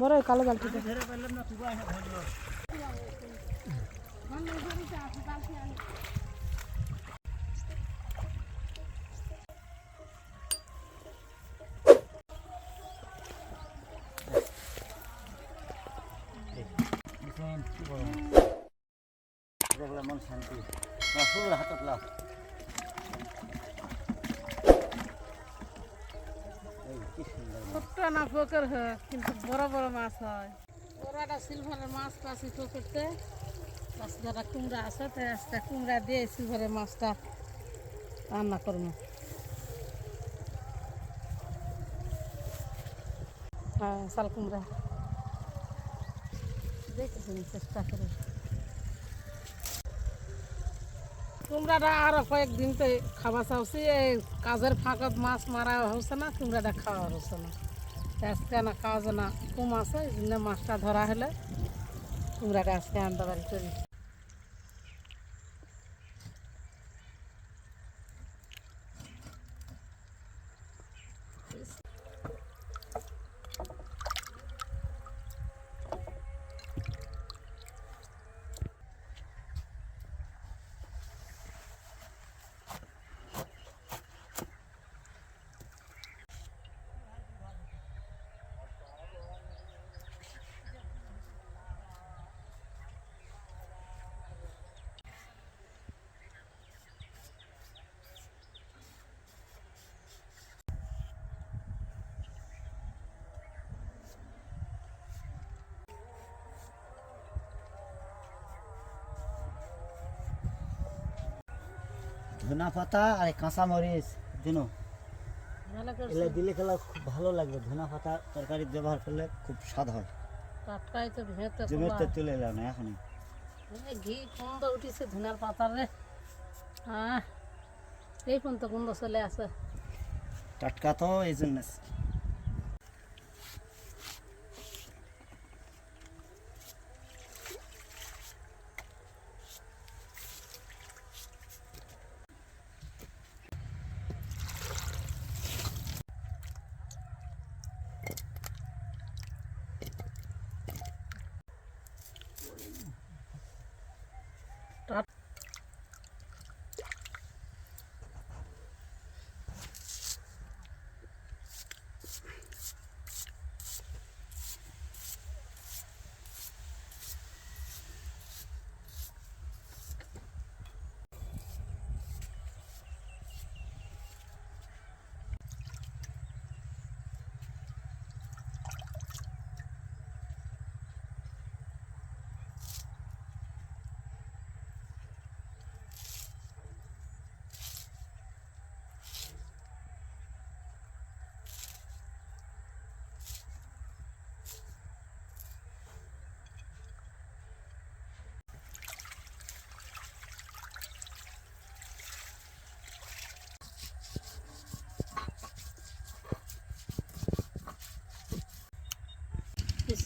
বড় কালো বালতিটা ধরে পারলাম না তুবা ছোট্ট না পোকের হয়, কিন্তু বড় বড় মাছ হয়। বড় একটা সিলভারের মাছ পাচ্ছি পোকেরতে পাশে যারা কুমড়া আছে তো আজকে কুমড়া দিয়ে সিলভারের মাছটা রান্না করব। হ্যাঁ শাল কুমড়া। দেখেছেন চেষ্টা করে। কুমড়াটা আরও কয়েকদিন তো খাওয়া চাওছি এই কাজের ফাঁকত মাছ মারা হচ্ছে না কুমড়াটা খাওয়া হচ্ছে না। আজকে না কাজ না কম আছে, এই মাছটা ধরা হলে। কুমড়াটা আজকে আনতে পারি করি ধনা পাতা আর কাঁচা মরিচ দিন এগুলো দিলে খেলা খুব ভালো লাগবে। ধনা পাতা তরকারি ব্যবহার করলে খুব স্বাদ হয়। টাটকাই তো জমির তো তুলে এলাম না এখনই। ঘি গন্ধ উঠিছে ধনার পাতার রে। হ্যাঁ এই পর্যন্ত গন্ধ চলে আছে। টাটকা তো এই জন্য।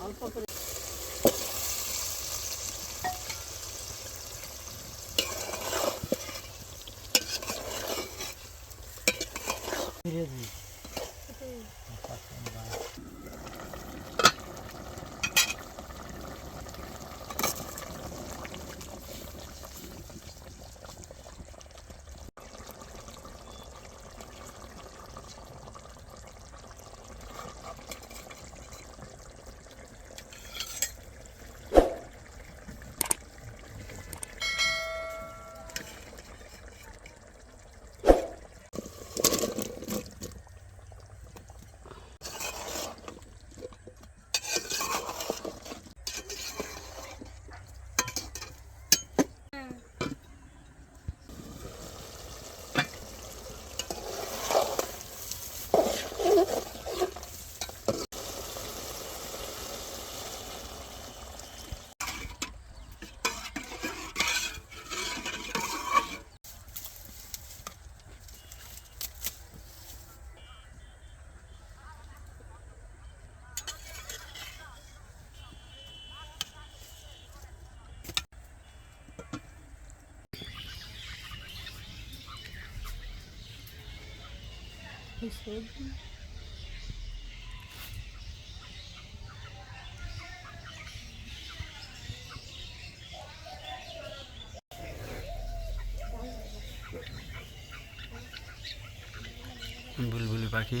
অল্প করে সবজি বুলবুলি পাখি।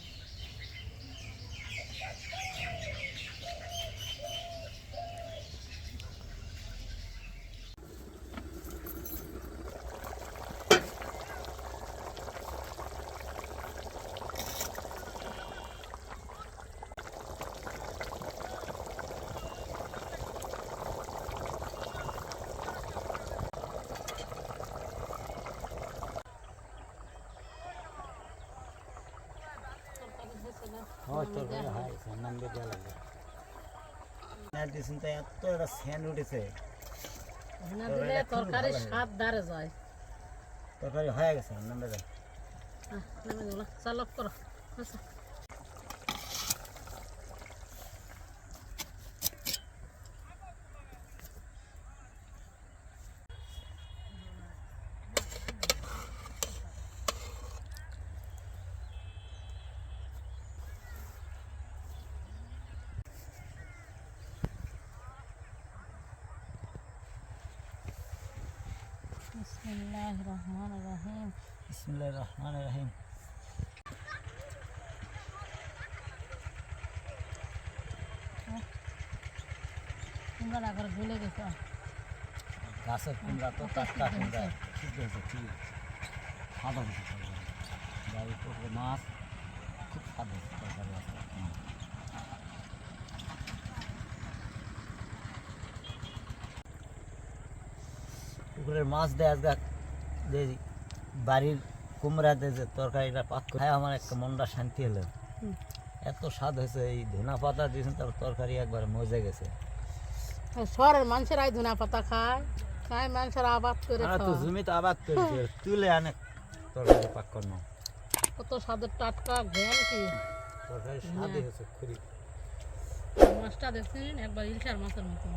হয় তরকারি হয় সান্নান দিয়ে দেওয়া এত একটা স্যান্ড উঠেছে। তরকারির স্বাদ দাঁড়ে যায়। তরকারি হয়ে গেছে নামে নেমে চালক করো আচ্ছা বিসমিল্লাহির রহমানির রহিম বিসমুল্লাহ রহমান রহিম তোমরা আগে ভুলে গেছো গাছের কুমড়া তো টাটকা কুমড়া ঠিক হয়েছে ঠিক স্বাদ হয়েছে তরকারি বাড়ির পুকুরে মাছ খুব স্বাদ হয়েছে তরকারি আছে হুম। পুকুরের মাছ দেয় আজকে যে বাড়ির কুমড়া দিয়ে যে তরকারিটা পাক খায় আমার একটা মনটা শান্তি হলো। এত স্বাদ হয়েছে এই ধনা পাতা দিয়েছেন তার তরকারি একবার মজে গেছে। আর শহরের মানুষেরাই ধনা পাতা খায়। মানুষের আবাদ করে তো জমিতে আবাদ করেছি তুলে আনে তরকারি পাক করনো কত স্বাদের টাটকা ঘ্যান কি? তরকারি স্বাদই হচ্ছে খুবই। মাছটা দেখছেন একবার ইলশার মাছের মতো